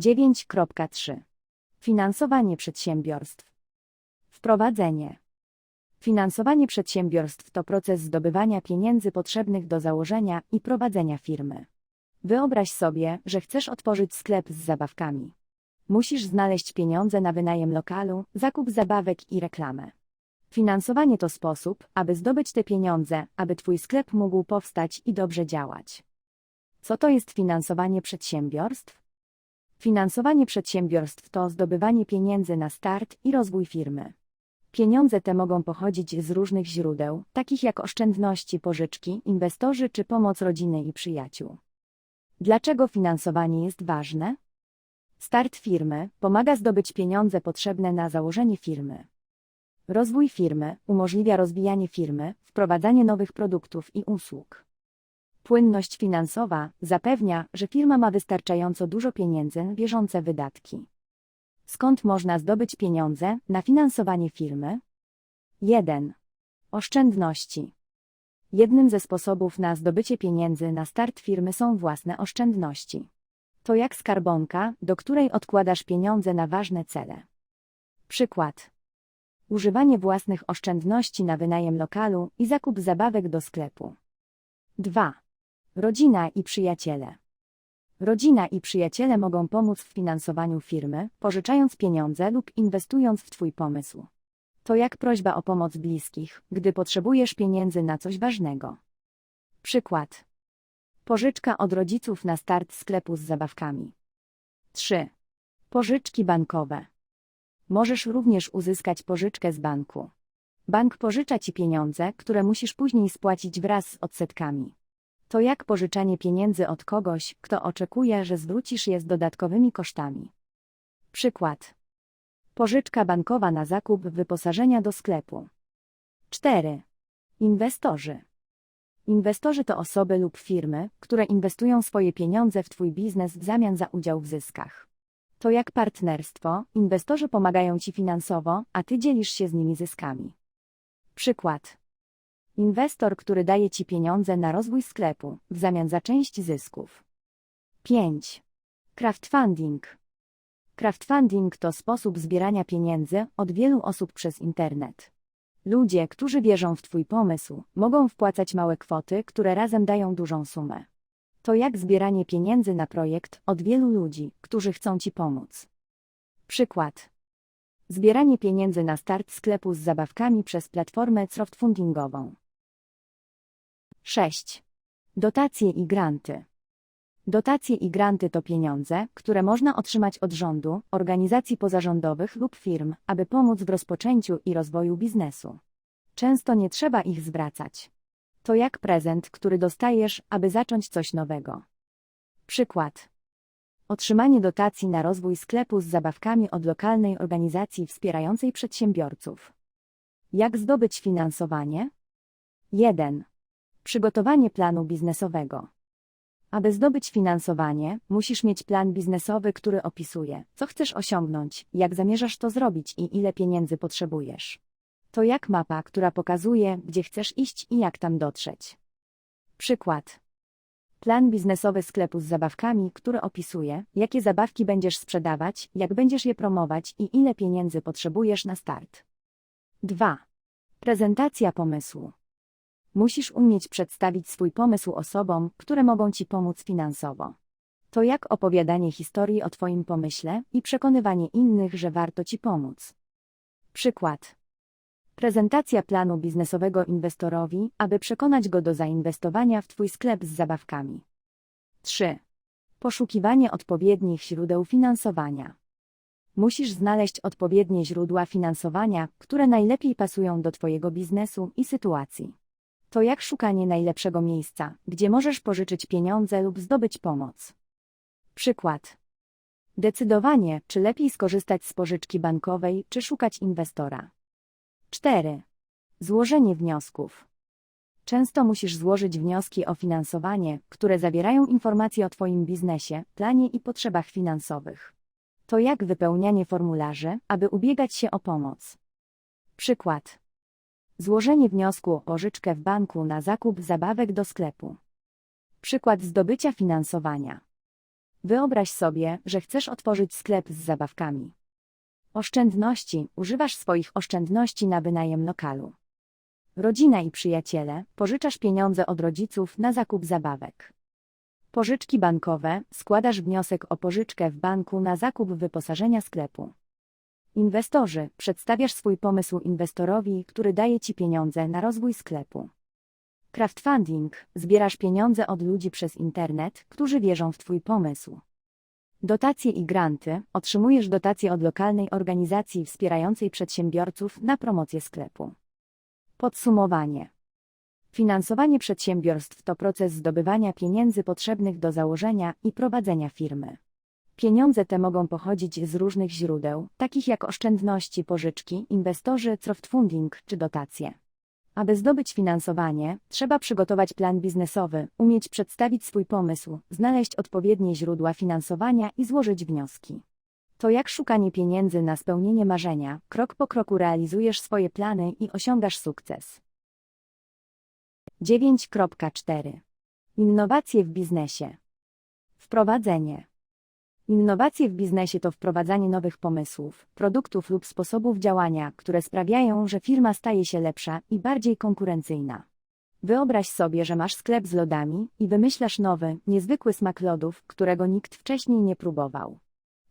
9.3 Finansowanie przedsiębiorstw. Wprowadzenie. Finansowanie przedsiębiorstw to proces zdobywania pieniędzy potrzebnych do założenia i prowadzenia firmy. Wyobraź sobie, że chcesz otworzyć sklep z zabawkami. Musisz znaleźć pieniądze na wynajem lokalu, zakup zabawek i reklamę. Finansowanie to sposób, aby zdobyć te pieniądze, aby Twój sklep mógł powstać i dobrze działać. Co to jest finansowanie przedsiębiorstw? Finansowanie przedsiębiorstw to zdobywanie pieniędzy na start i rozwój firmy. Pieniądze te mogą pochodzić z różnych źródeł, takich jak oszczędności, pożyczki, inwestorzy czy pomoc rodziny i przyjaciół. Dlaczego finansowanie jest ważne? Start firmy pomaga zdobyć pieniądze potrzebne na założenie firmy. Rozwój firmy umożliwia rozwijanie firmy, wprowadzanie nowych produktów i usług. Płynność finansowa zapewnia, że firma ma wystarczająco dużo pieniędzy na bieżące wydatki. Skąd można zdobyć pieniądze na finansowanie firmy? 1. Oszczędności. Jednym ze sposobów na zdobycie pieniędzy na start firmy są własne oszczędności. To jak skarbonka, do której odkładasz pieniądze na ważne cele. Przykład. Używanie własnych oszczędności na wynajem lokalu i zakup zabawek do sklepu. 2. Rodzina i przyjaciele. Rodzina i przyjaciele mogą pomóc w finansowaniu firmy, pożyczając pieniądze lub inwestując w Twój pomysł. To jak prośba o pomoc bliskich, gdy potrzebujesz pieniędzy na coś ważnego. Przykład. Pożyczka od rodziców na start sklepu z zabawkami. 3. Pożyczki bankowe. Możesz również uzyskać pożyczkę z banku. Bank pożycza Ci pieniądze, które musisz później spłacić wraz z odsetkami. To jak pożyczanie pieniędzy od kogoś, kto oczekuje, że zwrócisz je z dodatkowymi kosztami. Przykład. Pożyczka bankowa na zakup wyposażenia do sklepu. 4. Inwestorzy. Inwestorzy to osoby lub firmy, które inwestują swoje pieniądze w Twój biznes w zamian za udział w zyskach. To jak partnerstwo, inwestorzy pomagają Ci finansowo, a Ty dzielisz się z nimi zyskami. Przykład. Inwestor, który daje Ci pieniądze na rozwój sklepu, w zamian za część zysków. 5. Crowdfunding. Crowdfunding to sposób zbierania pieniędzy od wielu osób przez internet. Ludzie, którzy wierzą w Twój pomysł, mogą wpłacać małe kwoty, które razem dają dużą sumę. To jak zbieranie pieniędzy na projekt od wielu ludzi, którzy chcą Ci pomóc. Przykład. Zbieranie pieniędzy na start sklepu z zabawkami przez platformę crowdfundingową. 6. Dotacje i granty. Dotacje i granty to pieniądze, które można otrzymać od rządu, organizacji pozarządowych lub firm, aby pomóc w rozpoczęciu i rozwoju biznesu. Często nie trzeba ich zwracać. To jak prezent, który dostajesz, aby zacząć coś nowego. Przykład. Otrzymanie dotacji na rozwój sklepu z zabawkami od lokalnej organizacji wspierającej przedsiębiorców. Jak zdobyć finansowanie? 1. Przygotowanie planu biznesowego. Aby zdobyć finansowanie, musisz mieć plan biznesowy, który opisuje, co chcesz osiągnąć, jak zamierzasz to zrobić i ile pieniędzy potrzebujesz. To jak mapa, która pokazuje, gdzie chcesz iść i jak tam dotrzeć. Przykład. Plan biznesowy sklepu z zabawkami, który opisuje, jakie zabawki będziesz sprzedawać, jak będziesz je promować i ile pieniędzy potrzebujesz na start. 2. Prezentacja pomysłu. Musisz umieć przedstawić swój pomysł osobom, które mogą Ci pomóc finansowo. To jak opowiadanie historii o Twoim pomyśle i przekonywanie innych, że warto Ci pomóc. Przykład. Prezentacja planu biznesowego inwestorowi, aby przekonać go do zainwestowania w Twój sklep z zabawkami. 3. Poszukiwanie odpowiednich źródeł finansowania. Musisz znaleźć odpowiednie źródła finansowania, które najlepiej pasują do Twojego biznesu i sytuacji. To jak szukanie najlepszego miejsca, gdzie możesz pożyczyć pieniądze lub zdobyć pomoc. Przykład. Decydowanie, czy lepiej skorzystać z pożyczki bankowej, czy szukać inwestora. 4. Złożenie wniosków. Często musisz złożyć wnioski o finansowanie, które zawierają informacje o Twoim biznesie, planie i potrzebach finansowych. To jak wypełnianie formularzy, aby ubiegać się o pomoc. Przykład. Złożenie wniosku o pożyczkę w banku na zakup zabawek do sklepu. Przykład zdobycia finansowania. Wyobraź sobie, że chcesz otworzyć sklep z zabawkami. Oszczędności, używasz swoich oszczędności na wynajem lokalu. Rodzina i przyjaciele, pożyczasz pieniądze od rodziców na zakup zabawek. Pożyczki bankowe, składasz wniosek o pożyczkę w banku na zakup wyposażenia sklepu. Inwestorzy, przedstawiasz swój pomysł inwestorowi, który daje ci pieniądze na rozwój sklepu. Crowdfunding, zbierasz pieniądze od ludzi przez internet, którzy wierzą w twój pomysł. Dotacje i granty, otrzymujesz dotacje od lokalnej organizacji wspierającej przedsiębiorców na promocję sklepu. Podsumowanie. Finansowanie przedsiębiorstw to proces zdobywania pieniędzy potrzebnych do założenia i prowadzenia firmy. Pieniądze te mogą pochodzić z różnych źródeł, takich jak oszczędności, pożyczki, inwestorzy, crowdfunding czy dotacje. Aby zdobyć finansowanie, trzeba przygotować plan biznesowy, umieć przedstawić swój pomysł, znaleźć odpowiednie źródła finansowania i złożyć wnioski. To jak szukanie pieniędzy na spełnienie marzenia, krok po kroku realizujesz swoje plany i osiągasz sukces. 9.4 Innowacje w biznesie. Wprowadzenie. Innowacje w biznesie to wprowadzanie nowych pomysłów, produktów lub sposobów działania, które sprawiają, że firma staje się lepsza i bardziej konkurencyjna. Wyobraź sobie, że masz sklep z lodami i wymyślasz nowy, niezwykły smak lodów, którego nikt wcześniej nie próbował.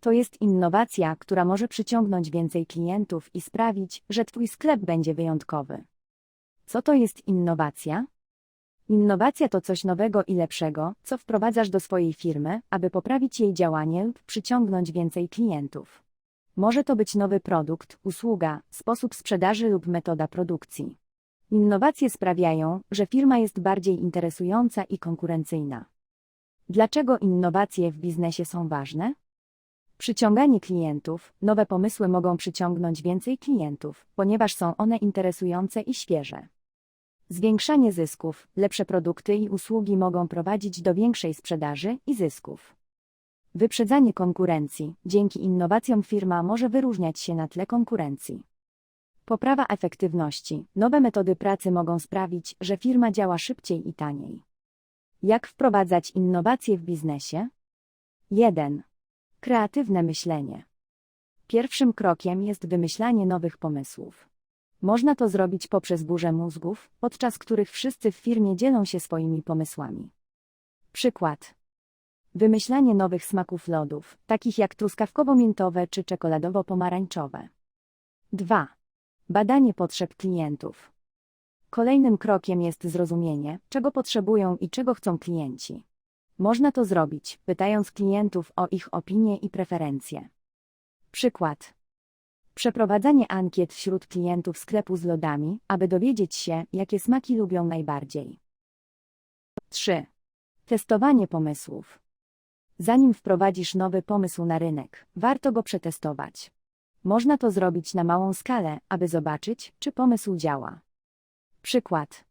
To jest innowacja, która może przyciągnąć więcej klientów i sprawić, że Twój sklep będzie wyjątkowy. Co to jest innowacja? Innowacja to coś nowego i lepszego, co wprowadzasz do swojej firmy, aby poprawić jej działanie lub przyciągnąć więcej klientów. Może to być nowy produkt, usługa, sposób sprzedaży lub metoda produkcji. Innowacje sprawiają, że firma jest bardziej interesująca i konkurencyjna. Dlaczego innowacje w biznesie są ważne? Przyciąganie klientów, nowe pomysły mogą przyciągnąć więcej klientów, ponieważ są one interesujące i świeże. Zwiększanie zysków, lepsze produkty i usługi mogą prowadzić do większej sprzedaży i zysków. Wyprzedzanie konkurencji. Dzięki innowacjom firma może wyróżniać się na tle konkurencji. Poprawa efektywności. Nowe metody pracy mogą sprawić, że firma działa szybciej i taniej. Jak wprowadzać innowacje w biznesie? 1. Kreatywne myślenie. Pierwszym krokiem jest wymyślanie nowych pomysłów. Można to zrobić poprzez burzę mózgów, podczas których wszyscy w firmie dzielą się swoimi pomysłami. Przykład. Wymyślanie nowych smaków lodów, takich jak truskawkowo-miętowe czy czekoladowo-pomarańczowe. 2. Badanie potrzeb klientów. Kolejnym krokiem jest zrozumienie, czego potrzebują i czego chcą klienci. Można to zrobić, pytając klientów o ich opinie i preferencje. Przykład. Przeprowadzanie ankiet wśród klientów sklepu z lodami, aby dowiedzieć się, jakie smaki lubią najbardziej. 3. Testowanie pomysłów. Zanim wprowadzisz nowy pomysł na rynek, warto go przetestować. Można to zrobić na małą skalę, aby zobaczyć, czy pomysł działa. Przykład.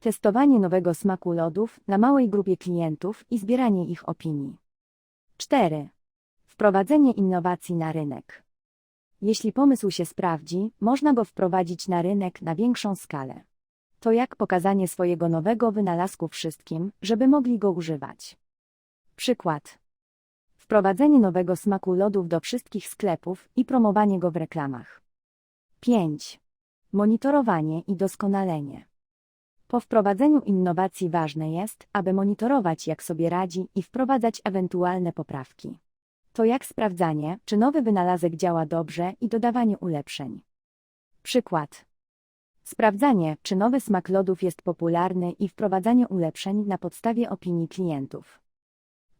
Testowanie nowego smaku lodów na małej grupie klientów i zbieranie ich opinii. 4. Wprowadzenie innowacji na rynek. Jeśli pomysł się sprawdzi, można go wprowadzić na rynek na większą skalę. To jak pokazanie swojego nowego wynalazku wszystkim, żeby mogli go używać. Przykład. Wprowadzenie nowego smaku lodów do wszystkich sklepów i promowanie go w reklamach. 5. Monitorowanie i doskonalenie. Po wprowadzeniu innowacji ważne jest, aby monitorować jak sobie radzi i wprowadzać ewentualne poprawki. To jak sprawdzanie, czy nowy wynalazek działa dobrze i dodawanie ulepszeń. Przykład. Sprawdzanie, czy nowy smak lodów jest popularny i wprowadzanie ulepszeń na podstawie opinii klientów.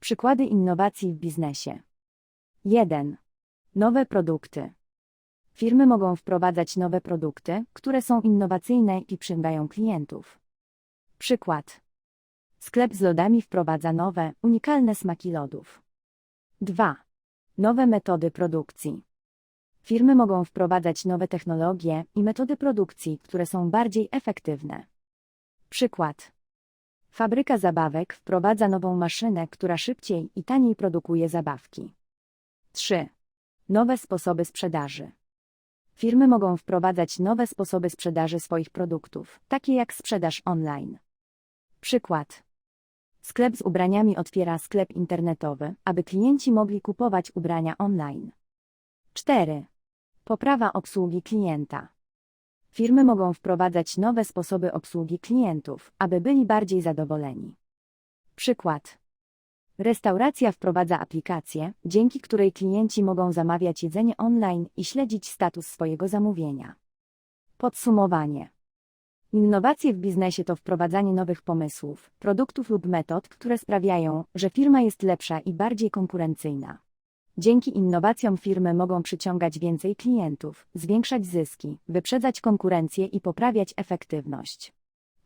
Przykłady innowacji w biznesie. 1. Nowe produkty. Firmy mogą wprowadzać nowe produkty, które są innowacyjne i przyciągają klientów. Przykład. Sklep z lodami wprowadza nowe, unikalne smaki lodów. 2. Nowe metody produkcji. Firmy mogą wprowadzać nowe technologie i metody produkcji, które są bardziej efektywne. Przykład. Fabryka zabawek wprowadza nową maszynę, która szybciej i taniej produkuje zabawki. 3. Nowe sposoby sprzedaży. Firmy mogą wprowadzać nowe sposoby sprzedaży swoich produktów, takie jak sprzedaż online. Przykład. Sklep z ubraniami otwiera sklep internetowy, aby klienci mogli kupować ubrania online. 4. Poprawa obsługi klienta. Firmy mogą wprowadzać nowe sposoby obsługi klientów, aby byli bardziej zadowoleni. Przykład. Restauracja wprowadza aplikację, dzięki której klienci mogą zamawiać jedzenie online i śledzić status swojego zamówienia. Podsumowanie. Innowacje w biznesie to wprowadzanie nowych pomysłów, produktów lub metod, które sprawiają, że firma jest lepsza i bardziej konkurencyjna. Dzięki innowacjom firmy mogą przyciągać więcej klientów, zwiększać zyski, wyprzedzać konkurencję i poprawiać efektywność.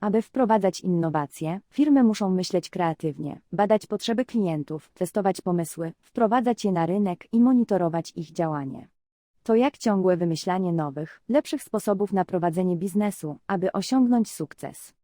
Aby wprowadzać innowacje, firmy muszą myśleć kreatywnie, badać potrzeby klientów, testować pomysły, wprowadzać je na rynek i monitorować ich działanie. To jak ciągłe wymyślanie nowych, lepszych sposobów na prowadzenie biznesu, aby osiągnąć sukces.